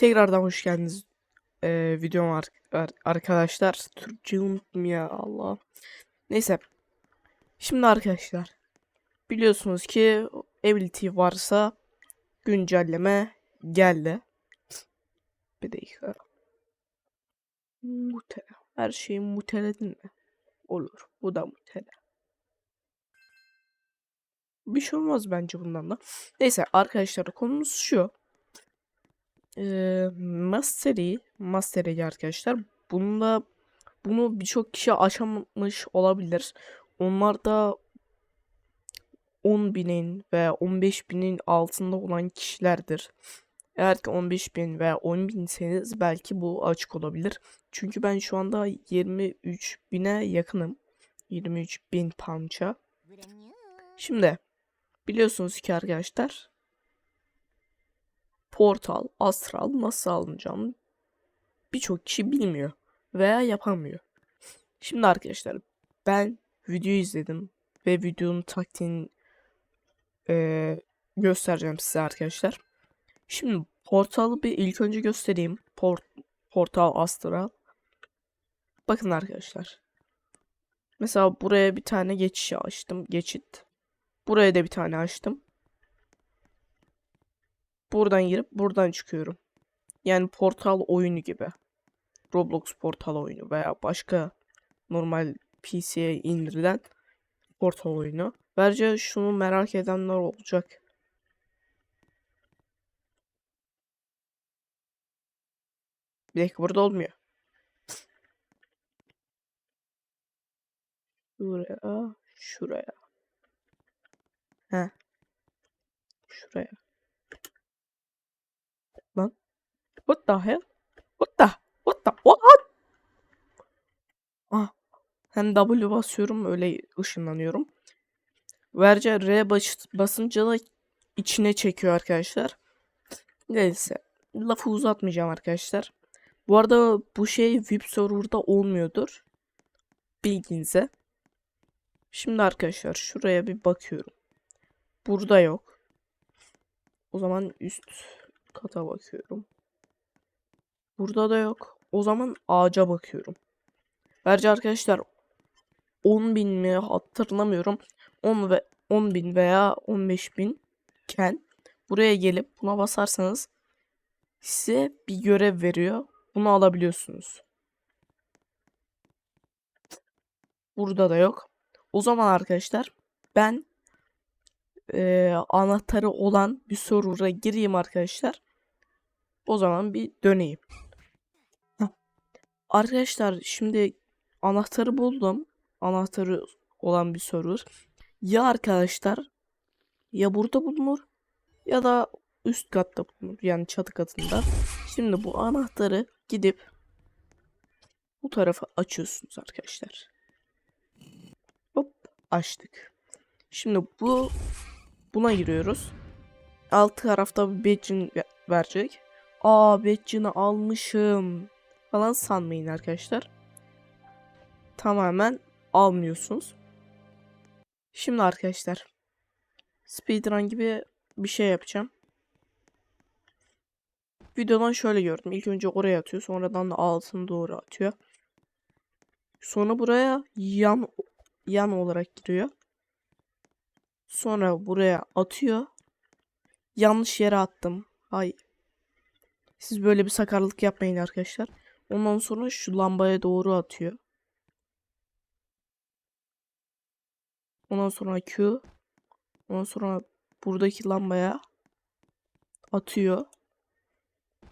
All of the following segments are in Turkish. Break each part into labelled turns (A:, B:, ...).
A: Tekrardan hoş geldiniz ee, videoma ar- ar- arkadaşlar. Türkçe unuttum ya Allah. Neyse. Şimdi arkadaşlar. Biliyorsunuz ki Ability varsa güncelleme geldi. Bir dakika. Mutele. Her şeyi muteledin mi? Olur. Bu da mutele. Bir şey olmaz bence bundan da. Neyse arkadaşlar konumuz şu. Eee Mastery, Mastery arkadaşlar. Bunda bunu birçok kişi aşamamış olabilir. Onlar da 10 binin ve 15 binin altında olan kişilerdir. Eğer ki 15 bin veya 10 binseniz belki bu açık olabilir. Çünkü ben şu anda 23 bine yakınım. 23 bin pound'a. Şimdi biliyorsunuz ki arkadaşlar Portal, Astral nasıl alınacağını birçok kişi bilmiyor veya yapamıyor. Şimdi arkadaşlar ben video izledim ve videonun taktiğini eee, göstereceğim size arkadaşlar. Şimdi portalı bir ilk önce göstereyim. Port, portal Astral. Bakın arkadaşlar. Mesela buraya bir tane geçiş açtım. Geçit. Buraya da bir tane açtım. Buradan girip buradan çıkıyorum. Yani portal oyunu gibi. Roblox portal oyunu veya başka normal PC'ye indirilen portal oyunu. Bence şunu merak edenler olacak. Bir dakika burada olmuyor. Şuraya, şuraya. He. Şuraya. Lan. What the hell? What the? What the? What? Ah. Hem W basıyorum öyle ışınlanıyorum. Verce R bas basınca da içine çekiyor arkadaşlar. Neyse. Lafı uzatmayacağım arkadaşlar. Bu arada bu şey VIP server'da olmuyordur. Bilginize. Şimdi arkadaşlar şuraya bir bakıyorum. Burada yok. O zaman üst kata bakıyorum. Burada da yok. O zaman ağaca bakıyorum. Bence arkadaşlar 10 bin mi hatırlamıyorum. 10 ve 10 bin veya 15 bin iken buraya gelip buna basarsanız size bir görev veriyor. Bunu alabiliyorsunuz. Burada da yok. O zaman arkadaşlar ben eee, anahtarı olan bir server'a gireyim arkadaşlar. O zaman bir döneyim. Heh. Arkadaşlar şimdi anahtarı buldum. Anahtarı olan bir server. Ya arkadaşlar ya burada bulunur ya da üst katta bulunur. Yani çatı katında. Şimdi bu anahtarı gidip bu tarafa açıyorsunuz arkadaşlar. Hop açtık. Şimdi bu buna giriyoruz. Alt tarafta bir badge'in ve- verecek. Aa badge'ini almışım falan sanmayın arkadaşlar. Tamamen almıyorsunuz. Şimdi arkadaşlar speedrun gibi bir şey yapacağım. Videodan şöyle gördüm. İlk önce oraya atıyor. Sonradan da altına doğru atıyor. Sonra buraya yan yan olarak giriyor. Sonra buraya atıyor. Yanlış yere attım. Hay. Siz böyle bir sakarlık yapmayın arkadaşlar. Ondan sonra şu lambaya doğru atıyor. Ondan sonra Q. Ondan sonra buradaki lambaya atıyor.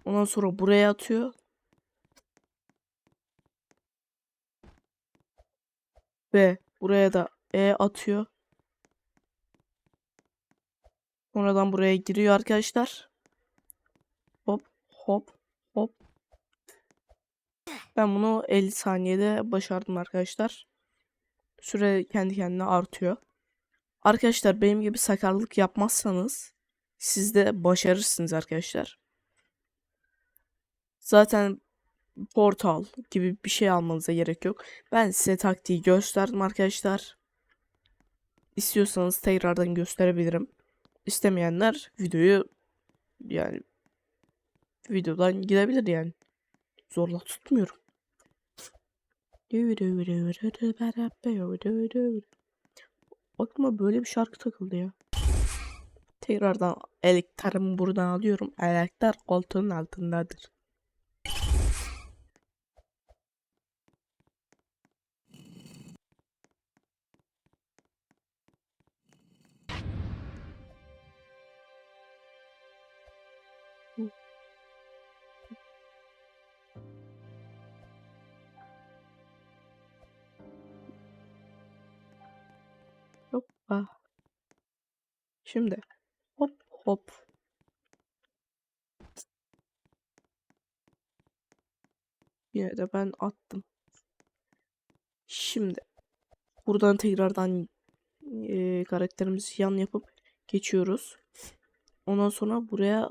A: Ondan sonra buraya atıyor. Ve buraya da E atıyor. Sonradan buraya giriyor arkadaşlar. Hop hop hop. Ben bunu 50 saniyede başardım arkadaşlar. Süre kendi kendine artıyor. Arkadaşlar benim gibi sakarlık yapmazsanız siz de başarırsınız arkadaşlar. Zaten portal gibi bir şey almanıza gerek yok. Ben size taktiği gösterdim arkadaşlar. İstiyorsanız tekrardan gösterebilirim. İstemeyenler videoyu yani videodan gidebilir yani. Zorla tutmuyorum. Aklıma böyle bir şarkı takıldı ya. Tekrardan elektarımı buradan alıyorum. Elektar koltuğun altındadır. Hoppa. Şimdi hop hop. Yine de ben attım. Şimdi buradan tekrardan eee, karakterimizi yan yapıp geçiyoruz. Ondan sonra buraya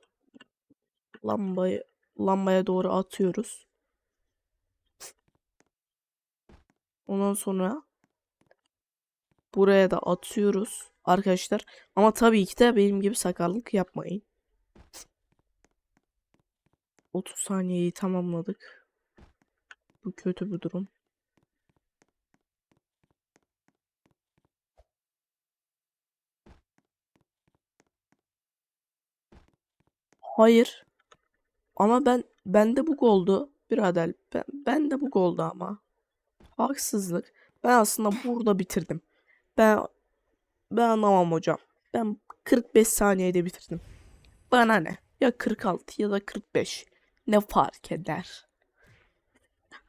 A: lambayı lambaya doğru atıyoruz. Ondan sonra buraya da atıyoruz arkadaşlar. Ama tabii ki de benim gibi sakarlık yapmayın. 30 saniyeyi tamamladık. Bu kötü bir durum. Hayır. Ama ben bende bu oldu birader. Ben, bende bu oldu ama. Haksızlık. Ben aslında burada bitirdim. Ben ben anlamam hocam. Ben 45 saniyede bitirdim. Bana ne? Ya 46 ya da 45. Ne fark eder?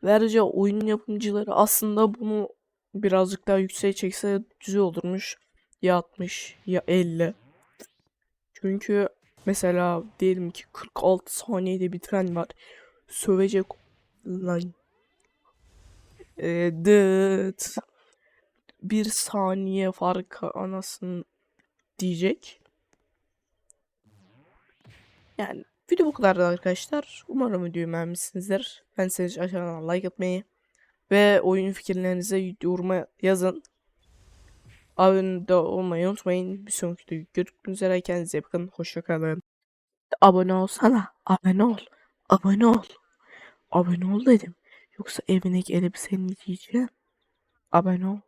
A: Ayrıca oyun yapımcıları aslında bunu birazcık daha yükseğe çekse güzel olurmuş. Ya 60 ya 50. Çünkü mesela diyelim ki 46 saniyede bitiren var. Sövecek lan. Ee, dıt. Bir saniye fark anasını diyecek. Yani video bu kadardı arkadaşlar. Umarım videoyu beğenmişsinizdir. Ben size aşağıdan like atmayı ve oyun fikirlerinizi yoruma yazın. Abone olmayı unutmayın. Bir sonraki videoda görüşmek üzere. Kendinize bakın. Hoşçakalın. Abone olsana. Abone ol. Abone ol. Abone ol dedim. Yoksa evine gelip seni diyeceğim. Abone ol.